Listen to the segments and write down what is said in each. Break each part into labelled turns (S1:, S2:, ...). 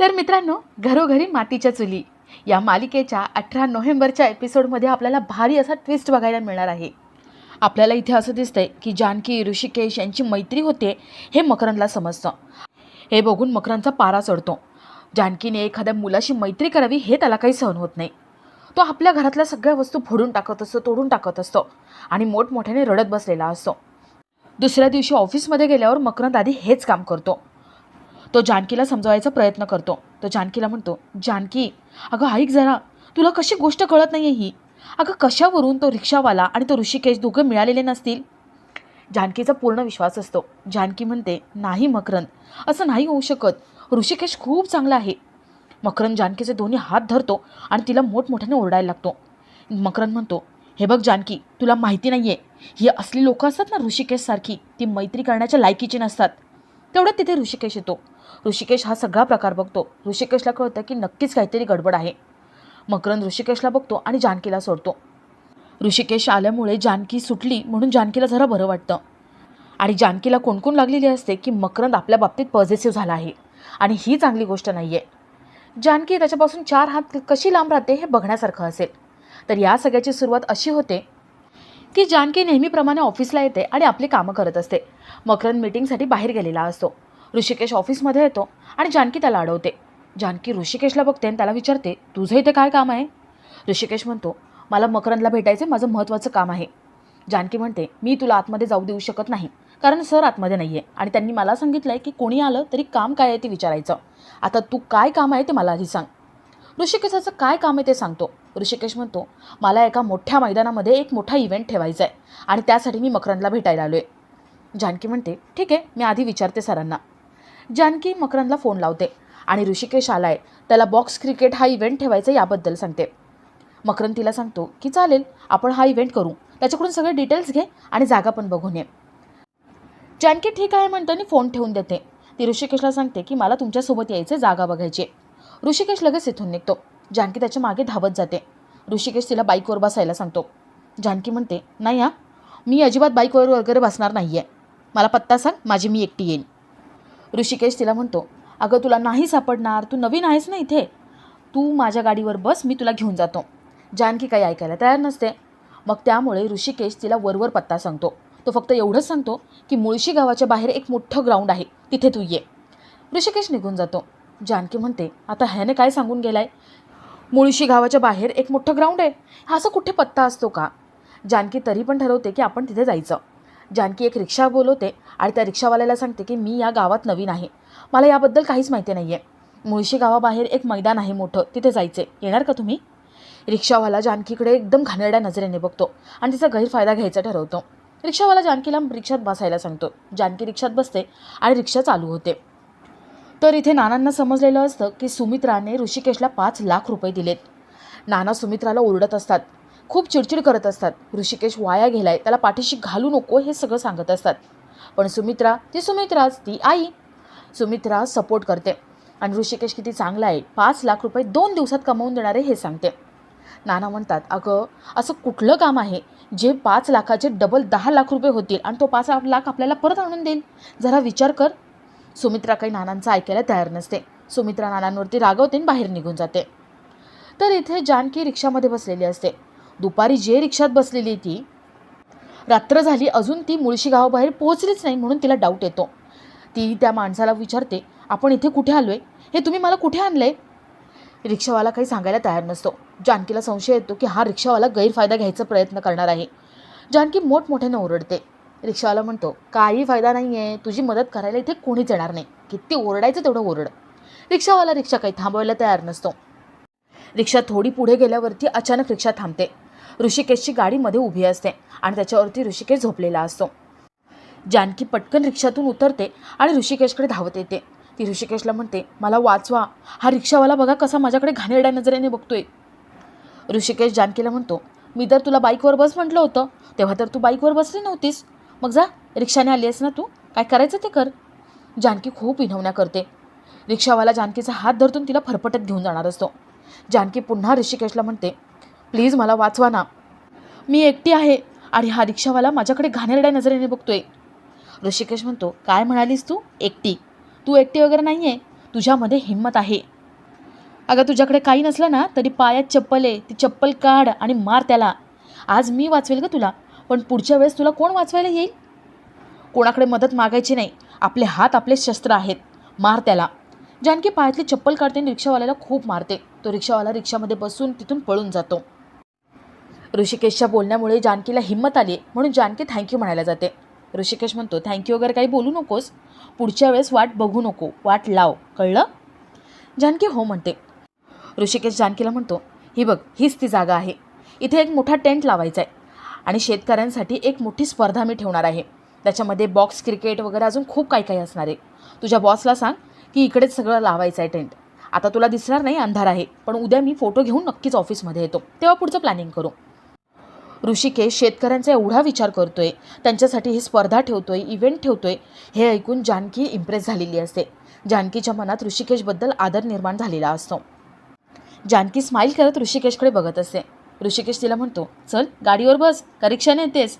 S1: तर मित्रांनो घरोघरी मातीच्या चुली. या मालिकेच्या अठरा नोव्हेंबरच्या एपिसोडमध्ये आपल्याला भारी असा ट्विस्ट बघायला मिळणार आहे. आपल्याला इथे असं दिसतंय की जानकी ऋषिकेश यांची मैत्री होते हे मकरंदला समजतं. हे बघून मकरंदचा पारा चढतो. जानकीने एखाद्या मुलाशी मैत्री करावी हे त्याला काही सहन होत नाही. तो आपल्या घरातल्या सगळ्या वस्तू फोडून टाकत असतो तोडून टाकत असतो आणि मोठमोठ्याने रडत बसलेला असतो. दुसऱ्या दिवशी ऑफिसमध्ये गेल्यावर मकरंद आधी हेच काम करतो. तो जानकीला समजवायचा प्रयत्न करतो. तो जानकीला म्हणतो जानकी अगं ऐक जरा. तुला कशी गोष्ट कळत नाही आहे ही? अगं कशावरून तो रिक्षावाला आणि तो ऋषिकेश दोघं मिळालेले नसतील? जानकीचा पूर्ण विश्वास असतो. जानकी म्हणते नाही मकरंद असं नाही होऊ शकत. ऋषिकेश खूप चांगला आहे. मकरंद जानकीचे दोन्ही हात धरतो आणि तिला मोठमोठ्याने ओरडायला लागतो. मकरंद म्हणतो हे बघ जानकी तुला माहिती नाही आहे ही असली लोकं असतात ना ऋषिकेशसारखी ती मैत्री करण्याच्या लायकीची नसतात. तेवढ्यात तिथे ऋषिकेश येतो. ऋषिकेश हा सगळा प्रकार बघतो. ऋषिकेशला कळतं की नक्कीच काहीतरी गडबड आहे. मकरंद ऋषिकेशला बघतो आणि जानकीला सोडतो. ऋषिकेश आल्यामुळे जानकी सुटली म्हणून जानकीला जरा बरं वाटतं. आणि जानकीला कोणकोण लागलेली असते की मकरंद आपल्या बाबतीत पॉझिटिव्ह झाला आहे. आणि ही चांगली गोष्ट नाही आहे जानकी त्याच्यापासून चार हात कशी लांब राहते हे बघण्यासारखं असेल. तर या सगळ्याची सुरुवात अशी होते की जानकी नेहमीप्रमाणे ऑफिसला येते आणि आपली कामं करत असते. मकरंद मीटिंगसाठी बाहेर गेलेला असतो. ऋषिकेश ऑफिसमध्ये येतो आणि जानकी त्याला अडवते. जानकी ऋषिकेशला बघते आणि त्याला विचारते तुझं इथे काय काम आहे? ऋषिकेश म्हणतो मला मकरंदला भेटायचं माझं महत्त्वाचं काम आहे. जानकी म्हणते मी तुला आतमध्ये जाऊ देऊ शकत नाही कारण सर आतमध्ये नाही आहे आणि त्यांनी मला सांगितलं आहे की कोणी आलं तरी काम काय आहे ते विचारायचं. आता तू काय काम आहे ते मला आधी सांग. ऋषिकेशाचं काय काम आहे ते सांगतो. ऋषिकेश म्हणतो मला एका मोठ्या मैदानामध्ये एक मोठा इव्हेंट ठेवायचा आहे आणि त्यासाठी मी मकरंदला भेटायला आलो आहे जानकी म्हणते ठीक आहे मी आधी विचारते सरांना. जानकी मकरंदला फोन लावते आणि ऋषिकेश आलाय. त्याला बॉक्स क्रिकेट हा इव्हेंट ठेवायचा याबद्दल सांगते. मकरंद तिला सांगतो की चालेल आपण हा इव्हेंट करू. त्याच्याकडून सगळे डिटेल्स घे आणि जागा पण बघून ये. जानकी ठीक आहे म्हणताना फोन ठेवून देते. ती ऋषिकेशला सांगते की मला तुमच्यासोबत यायचं जागा बघायची. ऋषिकेश लगेच इथून निघतो. जानकी त्याच्यामागे धावत जाते. ऋषिकेश तिला बाईकवर बसायला सांगतो. जानकी म्हणते नाही हा मी अजिबात बाईकवर वगैरे बसणार नाही आहे मला पत्ता सांग माझी मी एकटी येईन. ऋषिकेश तिला म्हणतो अगं तुला नाही सापडणार तू नवीन आहेस ना इथे? तू माझ्या गाडीवर बस मी तुला घेऊन जातो. जानकी काही ऐकायला तयार नसते. मग त्यामुळे ऋषिकेश तिला वरवर पत्ता सांगतो. तो फक्त एवढंच सांगतो की मुळशी गावाच्या बाहेर एक मोठं ग्राउंड आहे तिथे तू ये. ऋषिकेश निघून जातो. जानकी म्हणते आता ह्याने काय सांगून गेलाय? मुळशी गावाच्या बाहेर एक मोठं ग्राउंड आहे. हा असं कुठे पत्ता असतो का? जानकी तरी पण ठरवते की आपण तिथे जायचं. जानकी एक रिक्षा बोलवते आणि त्या रिक्षावाल्याला सांगते की मी या गावात नवीन आहे. मला याबद्दल काहीच माहिती नाही आहे मुळशी गावाबाहेर एक मैदान आहे मोठं. तिथे जायचे येणार का तुम्ही? रिक्षावाला जानकीकडे एकदम घाणेरड्या नजरेने बघतो आणि तिचा गैरफायदा घ्यायचा ठरवतो. रिक्षावाला जानकीला रिक्षात बसायला सांगतो. जानकी रिक्षात बसते आणि रिक्षा चालू होते. तर इथे नानांना समजलेलं असतं की सुमित्राने ऋषिकेशला पाच लाख रुपये दिलेत. नाना सुमित्राला ओरडत असतात. खूप चिडचिड करत असतात. ऋषिकेश वाया गेलाय. त्याला पाठीशी घालू नको हे सगळं सांगत असतात. पण सुमित्रा ती सुमित्राच ती आई. सुमित्रा सपोर्ट करते. आणि ऋषिकेश किती चांगला आहे. पाच लाख रुपये दोन दिवसात कमवून देणारे हे सांगते. नाना म्हणतात अगं असं कुठलं काम आहे? जे पाच लाखाचे डबल दहा लाख रुपये होतील आणि तो पाच लाख आपल्याला परत आणून देईल. जरा विचार कर. सुमित्रा काही नानांचं ऐकायला तयार नसते. सुमित्रा नानांवरती रागवते आणि बाहेर निघून जाते. तर इथे जानकी रिक्षामध्ये बसलेली असते. दुपारी जे रिक्षात बसलेली ती रात्र झाली अजून ती मुळशी गावाबाहेर पोहोचलीच नाही म्हणून तिला डाऊट येतो. ती त्या माणसाला विचारते आपण इथे कुठे आलो आहे हे तुम्ही मला कुठे आणलं आहे रिक्षावाला काही सांगायला तयार नसतो. जानकीला संशय येतो की हा रिक्षावाला गैरफायदा घ्यायचा प्रयत्न करणार आहे. जानकी मोठमोठ्याने ओरडते. रिक्षावाला म्हणतो काही फायदा नाही आहे तुझी मदत करायला इथे कोणीच येणार नाही. किती ओरडायचं तेवढं ओरड. रिक्षावाला रिक्षा काही थांबवायला तयार नसतो. रिक्षा थोडी पुढे गेल्यावरती अचानक रिक्षा थांबते. ऋषिकेशची गाडी मध्ये उभी असते आणि त्याच्यावरती ऋषिकेश झोपलेला असतो. जानकी पटकन रिक्षातून उतरते आणि ऋषिकेशकडे धावत येते. ती ऋषिकेशला म्हणते मला वाचवा. हा रिक्षावाला बघा कसा माझ्याकडे घाणेरड्या नजरेने बघतोय. ऋषिकेश जानकीला म्हणतो मी तर तुला बाईकवर बस म्हटलं होतं. तेव्हा तर तू बाईकवर बसली नव्हतीस. मग जा रिक्षाने आली आहेस ना तू? काय करायचं ते कर. जानकी खूप विनवण्या करते. रिक्षावाला जानकीचा हात धरतून तिला फरफटत घेऊन जाणार असतो. जानकी पुन्हा ऋषिकेशला म्हणते प्लीज मला वाचवा ना. मी एकटी आहे आणि हा रिक्षावाला माझ्याकडे घाणेरड्या नजरेने बघतोय. ऋषिकेश म्हणतो काय म्हणालीस तू? एकटी. तू एकटी वगैरे नाही आहे तुझ्यामध्ये हिंमत आहे. अगं तुझ्याकडे काही नसलं ना तरी पायात चप्पल आहे. ती चप्पल काढ आणि मार त्याला. आज मी वाचवेल का तुला पण पुढच्या वेळेस तुला कोण वाचवायला येईल? कोणाकडे मदत मागायची नाही. आपले हात आपले शस्त्र आहेत. मार त्याला. जानकी पायातली चप्पल काढते आणि रिक्षावाल्याला खूप मारते. तो रिक्षावाला रिक्षामध्ये बसून तिथून पळून जातो. ऋषिकेशच्या बोलण्यामुळे जानकीला हिंमत आली म्हणून जानकी थँक्यू म्हणायला जाते. ऋषिकेश म्हणतो थँक्यू वगैरे काही बोलू नकोस. पुढच्या वेळेस वाट बघू नको. वाट लाव. कळलं? जानकी हो म्हणते. ऋषिकेश जानकीला म्हणतो ही बघ हीच ती जागा आहे. इथे एक मोठा टेंट लावायचा आहे आणि शेतकऱ्यांसाठी एक मोठी स्पर्धा मी ठेवणार आहे. त्याच्यामध्ये बॉक्स क्रिकेट वगैरे अजून खूप काही काही असणार आहे. तुझ्या बॉसला सांग की इकडेच सगळं लावायचं आहे टेंट आता तुला दिसणार नाही अंधार आहे. पण उद्या मी फोटो घेऊन नक्कीच ऑफिसमध्ये येतो. तेव्हा पुढचं प्लॅनिंग करू. ऋषिकेश शेतकऱ्यांचा एवढा विचार करतोय त्यांच्यासाठी ही स्पर्धा ठेवतोय इव्हेंट ठेवतोय हे ऐकून जानकी इम्प्रेस झालेली असते. जानकीच्या मनात ऋषिकेशबद्दल आदर निर्माण झालेला असतो. जानकी स्माईल करत ऋषिकेशकडे बघत असते. ऋषिकेश तिला म्हणतो चल गाडीवर बस का रिक्षाने येतेस.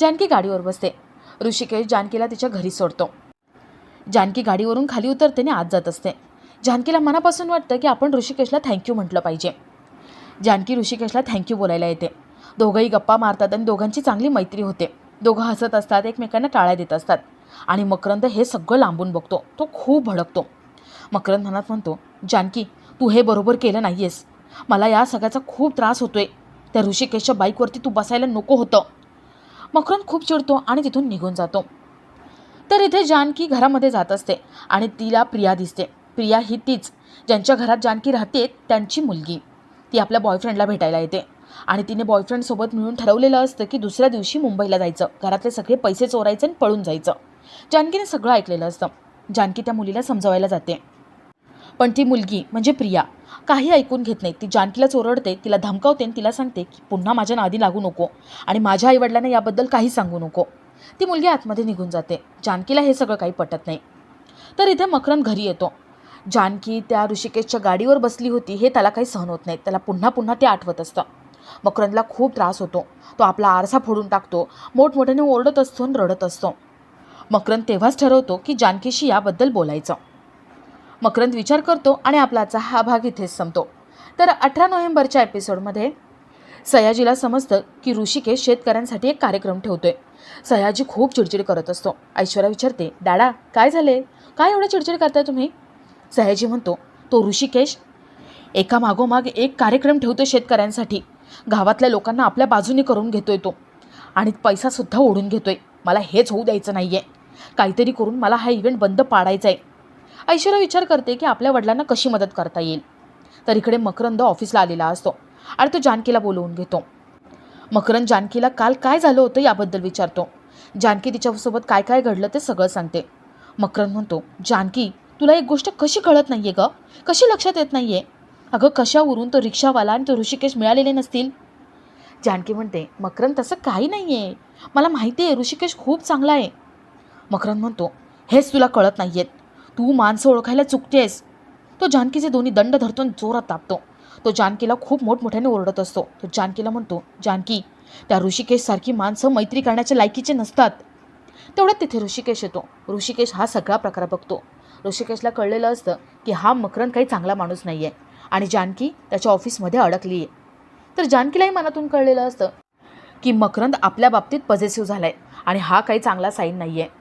S1: जानकी गाडीवर बसते. ऋषिकेश जानकीला तिच्या घरी सोडतो. जानकी गाडीवरून खाली उतरते आणि आत जात असते. जानकीला मनापासून वाटतं की आपण ऋषिकेशला थँक्यू म्हटलं पाहिजे. जानकी ऋषिकेशला थँक्यू बोलायला येते. दोघंही गप्पा मारतात आणि दोघांची चांगली मैत्री होते. दोघं हसत असतात एकमेकांना टाळ्या देत असतात. आणि मकरंद हे सगळं लांबून बघतो. तो खूप भडकतो. मकरंद मनात म्हणतो जानकी तू हे बरोबर केलं नाही आहेस मला या सगळ्याचा खूप त्रास होतोय. त्या ऋषिकेशच्या बाईकवरती तू बसायला नको होतं. मकरंद खूप चिडतो आणि तिथून निघून जातो. तर इथे जानकी घरामध्ये जात असते आणि तिला प्रिया दिसते. प्रिया ही तीच ज्यांच्या घरात जानकी राहते त्यांची मुलगी. ती आपल्या बॉयफ्रेंडला भेटायला येते. आणि तिने बॉयफ्रेंडसोबत मिळून ठरवलेलं असतं की दुसऱ्या दिवशी मुंबईला जायचं. घरातले सगळे पैसे चोरायचे आणि पळून जायचं. जानकीने सगळं ऐकलेलं असतं. जानकी त्या मुलीला समजवायला जाते. पण ती मुलगी म्हणजे प्रिया काही ऐकून घेत नाही. ती जानकीला चोरडते तिला धमकावते आणि तिला सांगते की पुन्हा माझ्या नादी लागू नको आणि माझ्या आईवडिलांना याबद्दल काही सांगू नको. ती मुलगी आतमध्ये निघून जाते. जानकीला हे सगळं काही पटत नाही. तर इथे मकरंद घरी येतो. जानकी त्या ऋषिकेशच्या गाडीवर बसली होती. हे त्याला काही सहन होत नाही. त्याला पुन्हा पुन्हा ते आठवत असतं. मकरंदला खूप त्रास होतो. तो आपला आरसा फोडून टाकतो. मोठमोठ्याने ओरडत असतो आणि रडत असतो. मकरंद तेव्हाच ठरवतो की जानकीशी याबद्दल बोलायचं. मकरंद विचार करतो आणि आपलाचा हा भाग इथेच संपतो. तर अठरा नोव्हेंबरच्या एपिसोडमध्ये सयाजीला समजतं की ऋषिकेश शेतकऱ्यांसाठी एक कार्यक्रम ठेवतोय. सयाजी खूप चिडचिड करत असतो. ऐश्वर्या विचारते दाडा काय झाले? काय एवढं चिडचिड करताय तुम्ही? सयाजी म्हणतो तो ऋषिकेश एका मागोमाग एक कार्यक्रम ठेवतो शेतकऱ्यांसाठी. गावातल्या लोकांना आपल्या बाजूने करून घेतोय तो. आणि पैसासुद्धा ओढून घेतोय. मला हेच होऊ द्यायचं नाही आहे काहीतरी करून मला हा इव्हेंट बंद पाडायचा आहे ऐश्वर्या विचार करते की आपल्या वडिलांना कशी मदत करता येईल. तर इकडे मकरंद ऑफिसला आलेला असतो आणि तो जानकीला बोलवून घेतो. मकरंद जानकीला काल काय झालं होतं याबद्दल विचारतो. जानकी तिच्यासोबत काय काय घडलं ते सगळं सांगते. मकरंद म्हणतो जानकी तुला एक गोष्ट कशी कळत नाही आहे ग? कशी लक्षात येत नाही आहे अगं कशावरून तो रिक्षावाला आणि तो ऋषिकेश मिळालेले नसतील? जानकी म्हणते मकरन तसं काही नाही आहे मला माहिती आहे ऋषिकेश खूप चांगला आहे. मकरन म्हणतो हेच तुला कळत नाही आहेत तू माणसं ओळखायला चुकतेस. तो जानकीचे दोन्ही दंड धरतो आणि जोरात तापतो. तो जानकीला खूप मोठमोठ्याने ओरडत असतो. तो जानकीला म्हणतो जानकी त्या ऋषिकेशसारखी माणसं मैत्री करण्याच्या लायकीचे नसतात. तेवढ्यात तिथे ऋषिकेश येतो. ऋषिकेश हा सगळा प्रकार बघतो. ऋषिकेशला कळलेलं असतं की हा मकरंद काही चांगला माणूस नाही आहे आणि जानकी त्याच्या ऑफिसमध्ये अडकली. आहे तर जानकीलाही मनातून कळलेलं असतं की मकरंद आपल्या बाबतीत पॉझिटिव्ह झाला आहे आणि हा काही चांगला साईन नाही आहे